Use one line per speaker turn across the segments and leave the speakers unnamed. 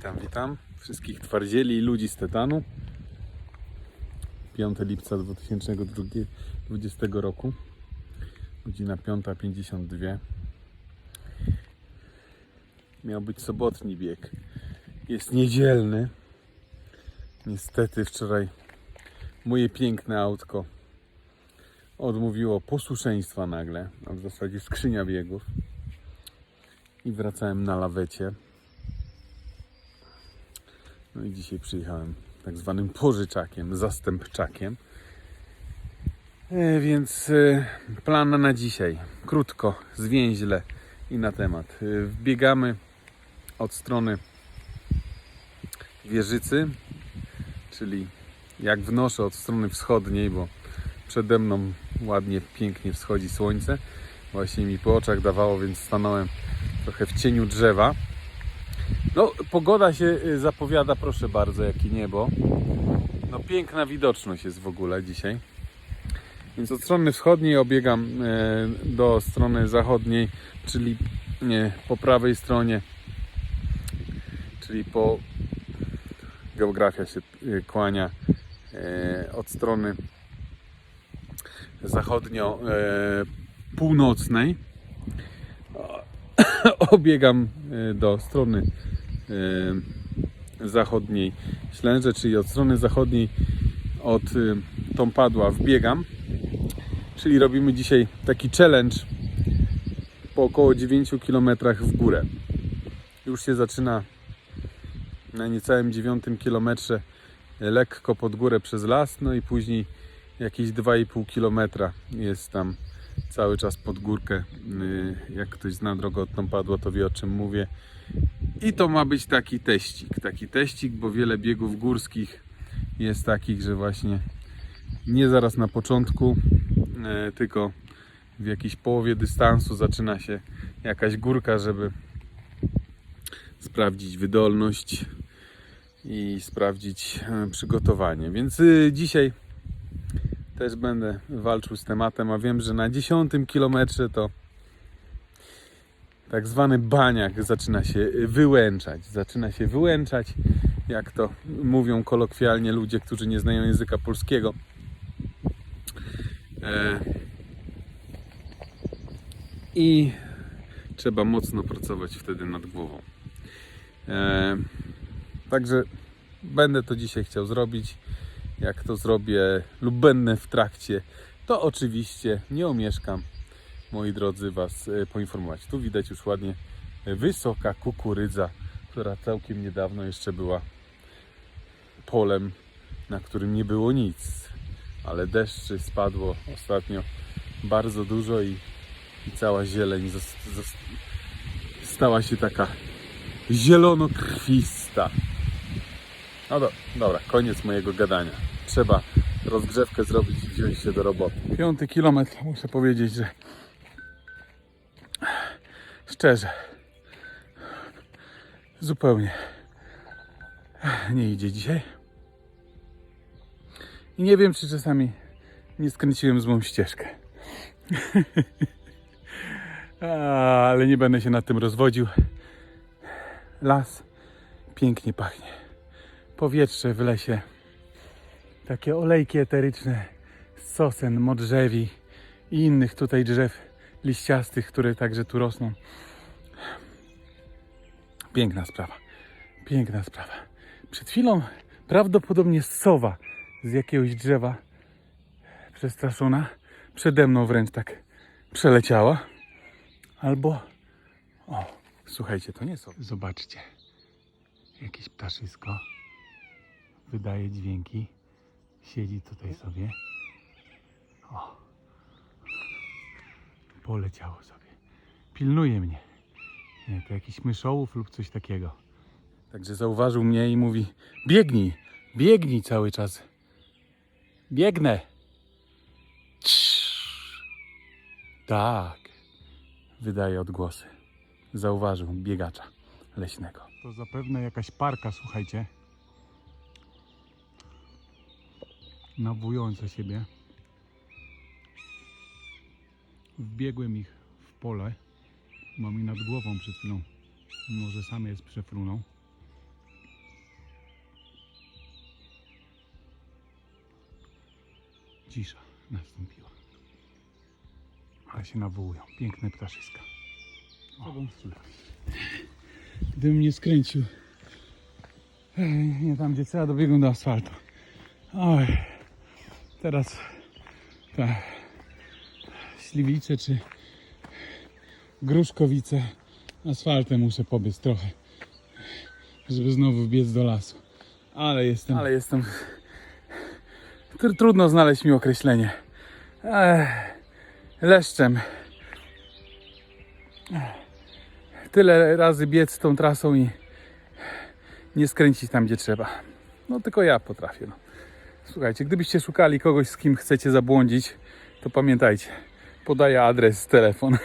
Witam, witam wszystkich twardzieli i ludzi z Tetanu. 5 lipca 2020 roku. Godzina 5.52. Miał być sobotni bieg. Jest niedzielny. Niestety wczoraj moje piękne autko odmówiło posłuszeństwa nagle, a w zasadzie skrzynia biegów. I wracałem na lawecie. No i dzisiaj przyjechałem tak zwanym pożyczakiem, zastępczakiem. E, więc e, plan na dzisiaj. Krótko, zwięźle i na temat. E, Wbiegamy od strony Wieżycy, czyli jak wnoszę od strony wschodniej, bo przede mną ładnie, pięknie wschodzi słońce. Właśnie mi po oczach dawało, więc stanąłem trochę w cieniu drzewa. No, pogoda się y, zapowiada, proszę bardzo, jakie niebo. No, piękna widoczność jest w ogóle dzisiaj. Więc od strony wschodniej obiegam e, do strony zachodniej, czyli po prawej stronie, czyli po geografia się y, kłania od strony zachodnio-północnej. Obiegam e, do strony e, zachodniej Ślęże, czyli od strony zachodniej od e, Tompadła wbiegam. Czyli robimy dzisiaj taki challenge po około 9 km w górę. Już się zaczyna na niecałym 9 kilometrze lekko pod górę przez las, no i później jakieś 2,5 km jest tam cały czas pod górkę. Yy, Jak ktoś zna drogę od Tompadła, to wie o czym mówię. I to ma być taki teścik. Taki teścik, bo wiele biegów górskich jest takich, że właśnie nie zaraz na początku, yy, tylko w jakiejś połowie dystansu zaczyna się jakaś górka, żeby sprawdzić wydolność i sprawdzić e, przygotowanie. Więc y, dzisiaj też będę walczył z tematem, a wiem, że na 10 kilometrze to tak zwany baniak zaczyna się wyłęczać. Zaczyna się wyłęczać, jak to mówią kolokwialnie ludzie, którzy nie znają języka polskiego. E, I trzeba mocno pracować wtedy nad głową. E, Także będę to dzisiaj chciał zrobić. Jak to zrobię lub będę w trakcie, to oczywiście nie omieszkam, moi drodzy, Was e, poinformować. Tu widać już ładnie wysoka kukurydza, która całkiem niedawno jeszcze była polem, na którym nie było nic. Ale deszczy spadło ostatnio bardzo dużo i, i cała zieleń stała się taka zielono-krwista. No do, dobra, koniec mojego gadania. Trzeba rozgrzewkę zrobić i wziąć się do roboty. Piąty kilometr, muszę powiedzieć, że szczerze, zupełnie nie idzie dzisiaj. I nie wiem, czy czasami nie skręciłem złą ścieżkę. Ale nie będę się nad tym rozwodził. Las pięknie pachnie powietrze w lesie. Takie olejki eteryczne z sosen, modrzewi i innych tutaj drzew liściastych, które także tu rosną. Piękna sprawa. Piękna sprawa. Przed chwilą prawdopodobnie sowa z jakiegoś drzewa przestraszona przede mną wręcz tak przeleciała. Albo o, słuchajcie, to nie sowa. Zobaczcie. Jakieś ptaszysko wydaje dźwięki. Siedzi tutaj sobie. O. Poleciało sobie. Pilnuje mnie. Nie, to jakiś myszołów lub coś takiego. Także zauważył mnie i mówi: Biegnij, biegnij cały czas. Biegnę. Tak. Wydaje odgłosy. Zauważył biegacza leśnego. To zapewne jakaś parka, słuchajcie. nawołujące siebie. Wbiegłem ich w pole. Mam ich nad głową przed chwilą. Może sam jest przefrunął.
Cisza nastąpiła. Ale się nawołują. Piękne ptaszyska. O, Gdybym nie skręcił. E, nie tam, gdzie trzeba, dobiegłem do asfaltu. Oj teraz tak, Śliwice czy Gruszkowice asfaltem muszę pobiec trochę, żeby znowu wbiec do lasu. Ale jestem... Ale jestem... Tr- Trudno znaleźć mi określenie. Ech, leszczem. Tyle razy biec tą trasą i nie skręcić tam, gdzie trzeba. No tylko ja potrafię. No. Słuchajcie, gdybyście szukali kogoś, z kim chcecie zabłądzić, to pamiętajcie, podaję adres, telefon.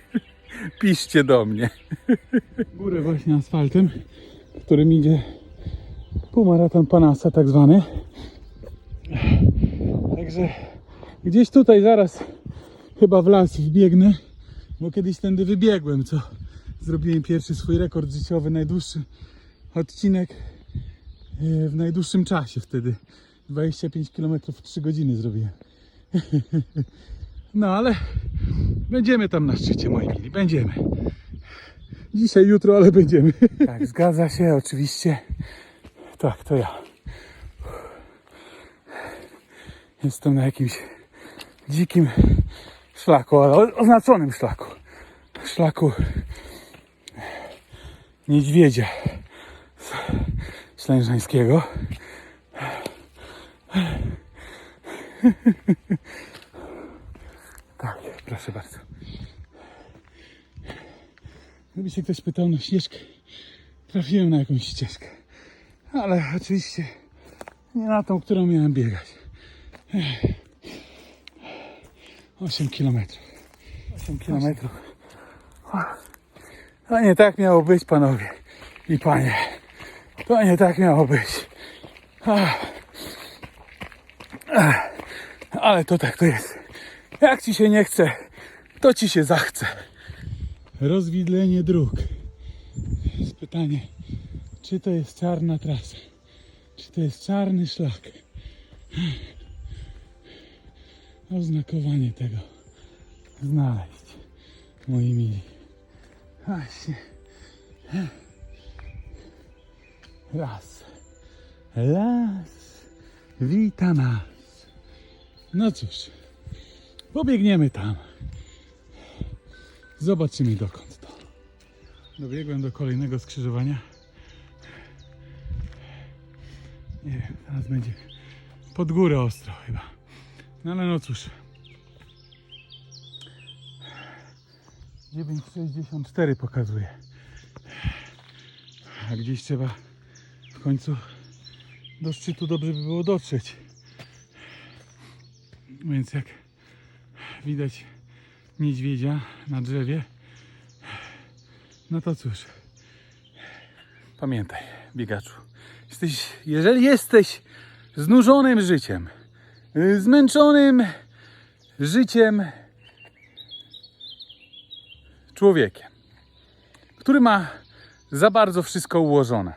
Piszcie do mnie. Górę właśnie asfaltem, którym idzie półmaraton Panasa tak zwany. Także gdzieś tutaj zaraz chyba w las wbiegnę, bo kiedyś tędy wybiegłem, co zrobiłem pierwszy swój rekord życiowy, najdłuższy odcinek e, w najdłuższym czasie wtedy. 25 km w 3 godziny zrobiłem. No ale będziemy tam na szczycie, moi mili, będziemy. Dzisiaj, jutro, ale będziemy. Tak, zgadza się, oczywiście. Tak, to ja. Jestem na jakimś dzikim szlaku, ale oznaczonym szlaku. Szlaku niedźwiedzia ślężańskiego. Tak, proszę bardzo. Gdyby się ktoś pytał na ścieżkę, trafiłem na jakąś ścieżkę. Ale oczywiście nie na tą, którą miałem biegać. 8 kilometrów. 8 kilometrów. To nie tak miało być, panowie i panie. To nie tak miało być. Ale to tak to jest. Jak ci się nie chce, to ci się zachce. Rozwidlenie dróg. Jest pytanie, czy to jest czarna trasa? Czy to jest czarny szlak? Oznakowanie tego znaleźć, moi mili. Właśnie. Las. Las. Wita nas. No cóż. Pobiegniemy tam. Zobaczymy dokąd to. Dobiegłem do kolejnego skrzyżowania. Nie wiem, teraz będzie pod górę ostro chyba. No ale no cóż. 9,64 pokazuje. A gdzieś trzeba w końcu do szczytu dobrze by było dotrzeć. Więc jak widać niedźwiedzia na drzewie, no to cóż. Pamiętaj, biegaczu, jesteś, jeżeli jesteś znużonym życiem, zmęczonym życiem człowiekiem, który ma za bardzo wszystko ułożone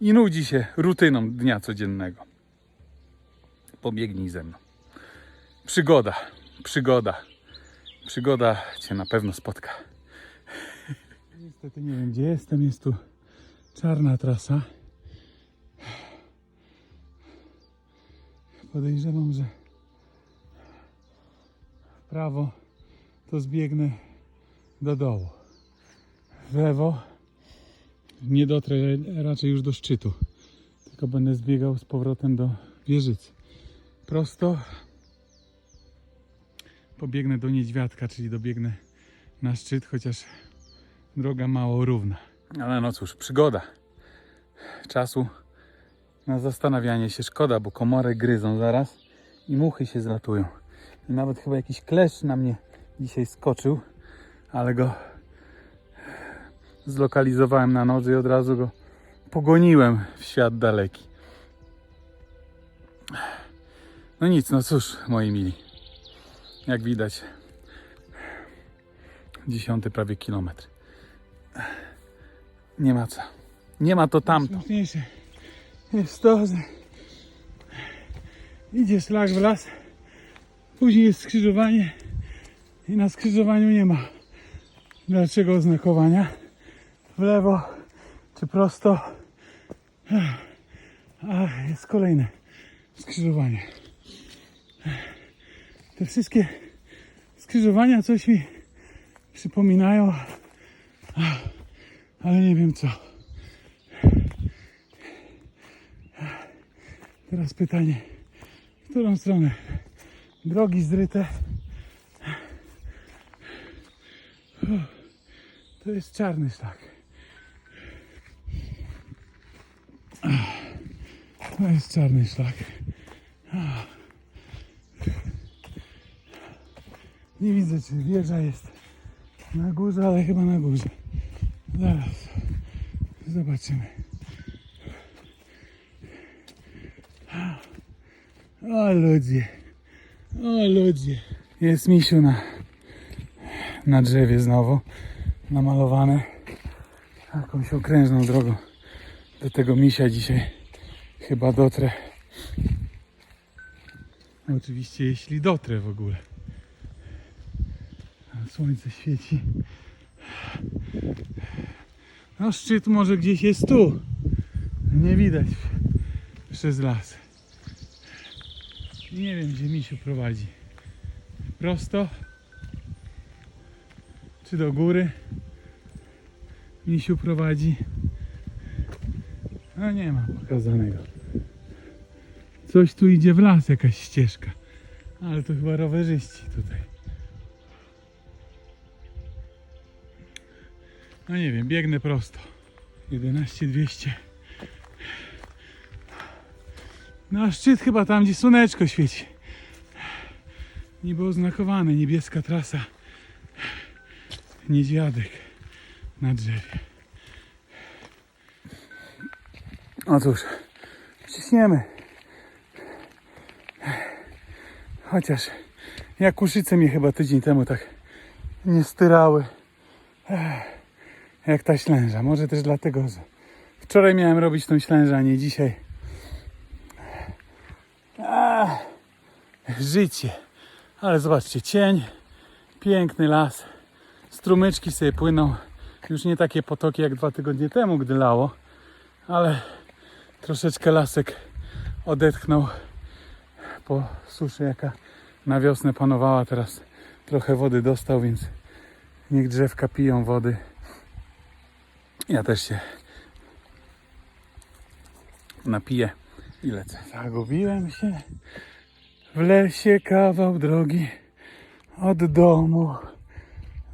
i nudzi się rutyną dnia codziennego. Pobiegnij ze mną. Przygoda, przygoda, przygoda Cię na pewno spotka. Niestety nie wiem gdzie jestem, jest tu czarna trasa. Podejrzewam, że prawo to zbiegnę do dołu. W lewo nie dotrę raczej już do szczytu, tylko będę zbiegał z powrotem do wieżycy. Prosto pobiegnę do niedźwiadka, czyli dobiegnę na szczyt, chociaż droga mało równa. Ale no cóż, przygoda. Czasu na zastanawianie się szkoda, bo komory gryzą zaraz i muchy się zlatują. I nawet chyba jakiś kleszcz na mnie dzisiaj skoczył, ale go zlokalizowałem na nodze i od razu go pogoniłem w świat daleki. No nic, no cóż, moi mili. Jak widać, dziesiąty prawie kilometr. Nie ma co. Nie ma to tamto. Najsmutniejsze jest to, że Idzie szlak w las. Później jest skrzyżowanie. I na skrzyżowaniu nie ma dalszego oznakowania. W lewo czy prosto. A jest kolejne skrzyżowanie. Te wszystkie skrzyżowania coś mi przypominają, ale nie wiem co. Teraz pytanie, w którą stronę? Drogi zryte. To jest czarny szlak. To jest czarny szlak. Nie widzę, czy wieża jest na górze, ale chyba na górze. Zaraz zobaczymy. O ludzie, o ludzie. Jest misiu na, na drzewie znowu, namalowane jakąś okrężną drogą. Do tego misia dzisiaj chyba dotrę. Oczywiście jeśli dotrę w ogóle. Słońce świeci. No szczyt może gdzieś jest tu. Nie widać przez las. Nie wiem gdzie misiu prowadzi. Prosto? Czy do góry? Misiu prowadzi. No nie ma pokazanego. Coś tu idzie w las, jakaś ścieżka. Ale to chyba rowerzyści tutaj. No nie wiem, biegnę prosto. 11200. No a szczyt chyba tam, gdzie słoneczko świeci. Niby oznakowane, niebieska trasa. Niedźwiadek na drzewie. No cóż, ciśniemy. Chociaż jakuszyce mnie chyba tydzień temu tak nie styrały Ech, jak ta ślęża. Może też dlatego, że wczoraj miałem robić tą ślężę, a nie dzisiaj. Ach, życie. Ale zobaczcie, cień, piękny las, strumyczki sobie płyną. Już nie takie potoki jak dwa tygodnie temu, gdy lało, ale troszeczkę lasek odetchnął po suszy, jaka na wiosnę panowała. Teraz trochę wody dostał, więc niech drzewka piją wody. Ja też się napiję i lecę. Zagubiłem się w lesie kawał drogi od domu.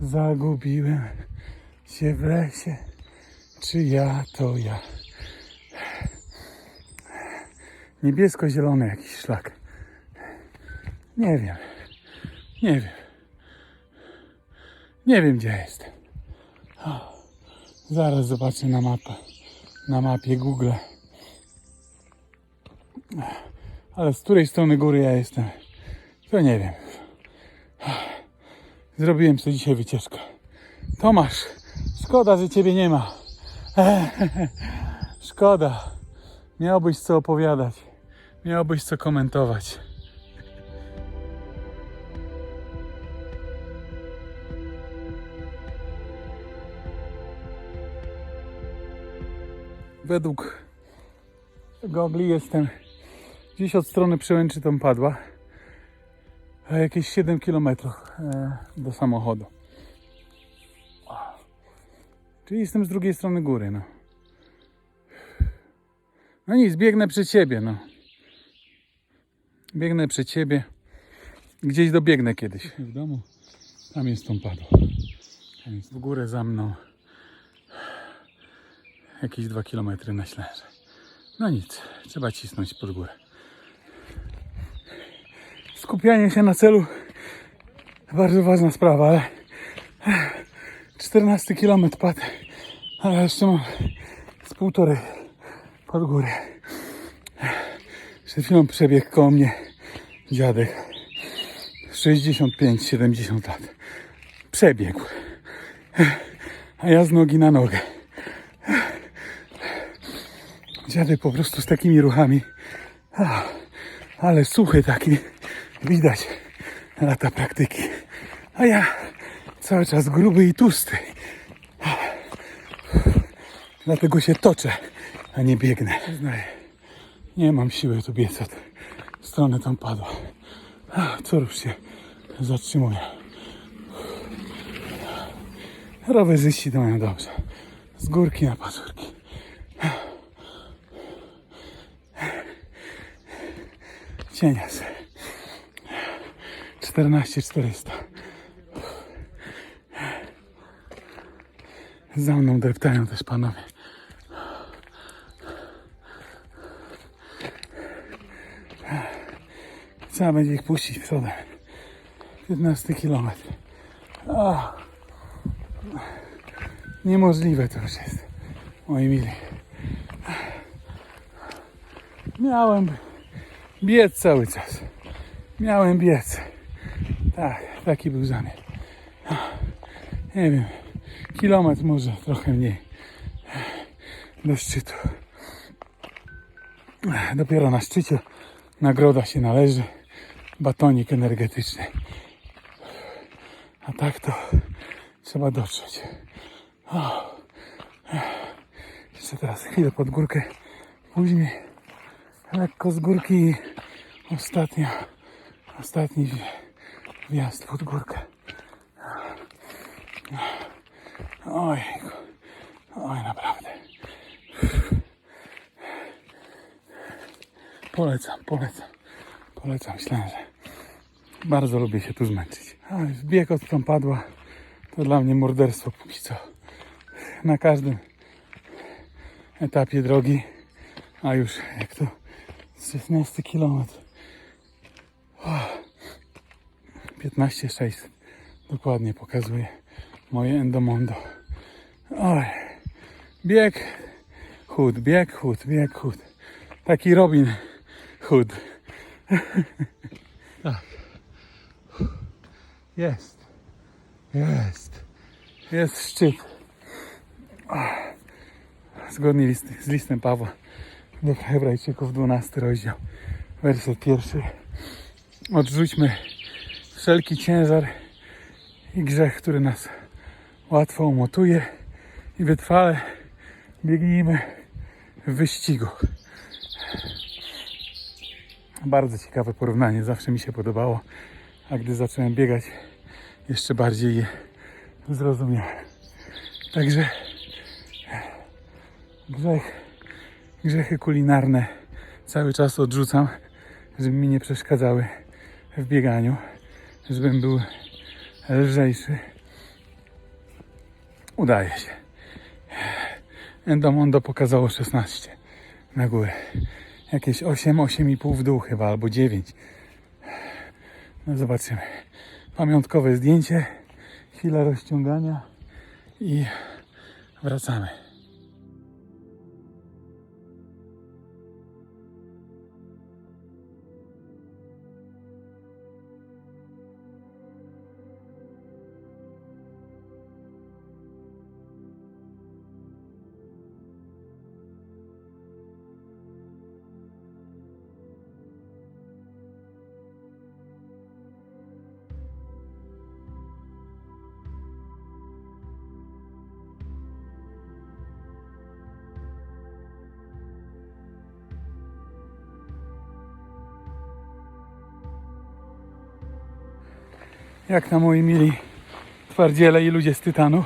Zagubiłem się w lesie. Czy ja to ja? Niebiesko-zielony jakiś szlak. Nie wiem. Nie wiem. Nie wiem gdzie jestem. O, zaraz zobaczę na mapę. Na mapie Google. Ale z której strony góry ja jestem? To nie wiem. Zrobiłem sobie dzisiaj wycieczkę. Tomasz, szkoda, że ciebie nie ma. Szkoda. Miałbyś co opowiadać. Miałbyś co komentować. Według gogli jestem gdzieś od strony przełęczy tam padła. A jakieś 7 km do samochodu. Czyli jestem z drugiej strony góry, no. No nic, biegnę przed siebie, no. Biegnę przed siebie. Gdzieś dobiegnę kiedyś. W domu. Tam jest tą padło. Tam jest w górę za mną. Jakieś 2 km na ślęże. No nic, trzeba cisnąć pod górę. Skupianie się na celu bardzo ważna sprawa, ale 14 km padł, ale jeszcze mam z półtorej pod górę. Przed chwilą przebiegł koło mnie dziadek 65-70 lat. Przebiegł. A ja z nogi na nogę. Dziadek po prostu z takimi ruchami. ale suchy taki. Widać lata praktyki. A ja cały czas gruby i tłusty. Dlatego się toczę, a nie biegnę. Nie mam siły tu biec od strony tam padła. Co już się zatrzymuje. Rowerzyści to mają dobrze. Z górki na pazurki. Cienias. 14 400. Za mną deptają też panowie. Trzeba będzie ich puścić przodem. 15 km. O. Niemożliwe to już jest. Moi mili. Miałem biec cały czas. Miałem biec. Tak, taki był zamiar. Nie wiem, kilometr może, trochę mniej. Do szczytu. Dopiero na szczycie nagroda się należy. Batonik energetyczny. A tak to trzeba dotrzeć. O. Jeszcze teraz chwilę pod górkę. Później lekko z górki ostatnia, ostatni wj- wjazd pod górkę. Oj, oj, naprawdę. Polecam, polecam, polecam Ślęże. Bardzo lubię się tu zmęczyć. Bieg od tam padła to dla mnie morderstwo póki co. Na każdym etapie drogi, a już jak to 16 km. 15,6 dokładnie pokazuje moje endomondo. Oj, bieg, chód, bieg, chód, bieg, chód. Taki Robin Hood. tak. Jest. Jest. Jest szczyt. Zgodnie z listem Pawła do Hebrajczyków 12 rozdział, werset pierwszy. Odrzućmy wszelki ciężar i grzech, który nas łatwo umotuje i wytrwale biegnijmy w wyścigu. Bardzo ciekawe porównanie, zawsze mi się podobało, a gdy zacząłem biegać, jeszcze bardziej je zrozumiałem. Także grzech, grzechy kulinarne cały czas odrzucam, żeby mi nie przeszkadzały w bieganiu, żebym był lżejszy. Udaje się. Endomondo pokazało 16 na górę. Jakieś 8, 8,5 w dół chyba, albo 9. No zobaczymy. Pamiątkowe zdjęcie, chwila rozciągania i wracamy. Jak na moi mili twardziele i ludzie z Tytanu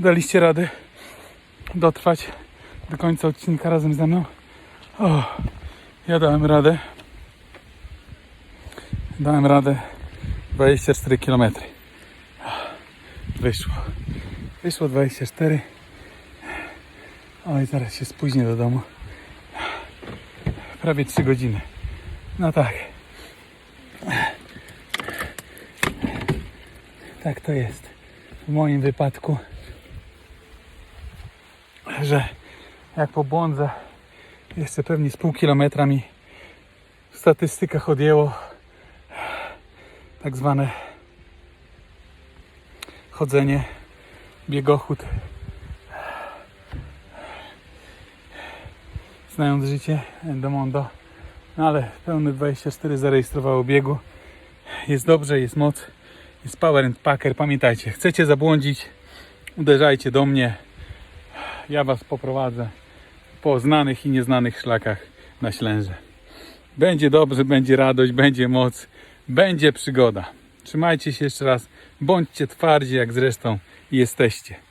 daliście radę dotrwać do końca odcinka razem ze mną. O, ja dałem radę. Dałem radę 24 km. Wyszło. Wyszło 24. Oj, zaraz się spóźnię do domu. Prawie 3 godziny. No tak. Tak to jest. W moim wypadku, że jak pobłądzę jeszcze pewnie z pół kilometra mi w statystykach odjęło tak zwane chodzenie, biegochód. Znając życie Endomondo, No ale pełne 24 zarejestrowało biegu. Jest dobrze, jest moc, jest power and packer. Pamiętajcie, chcecie zabłądzić, uderzajcie do mnie. Ja Was poprowadzę po znanych i nieznanych szlakach na Ślęże. Będzie dobrze, będzie radość, będzie moc, będzie przygoda. Trzymajcie się jeszcze raz, bądźcie twardzi jak zresztą jesteście.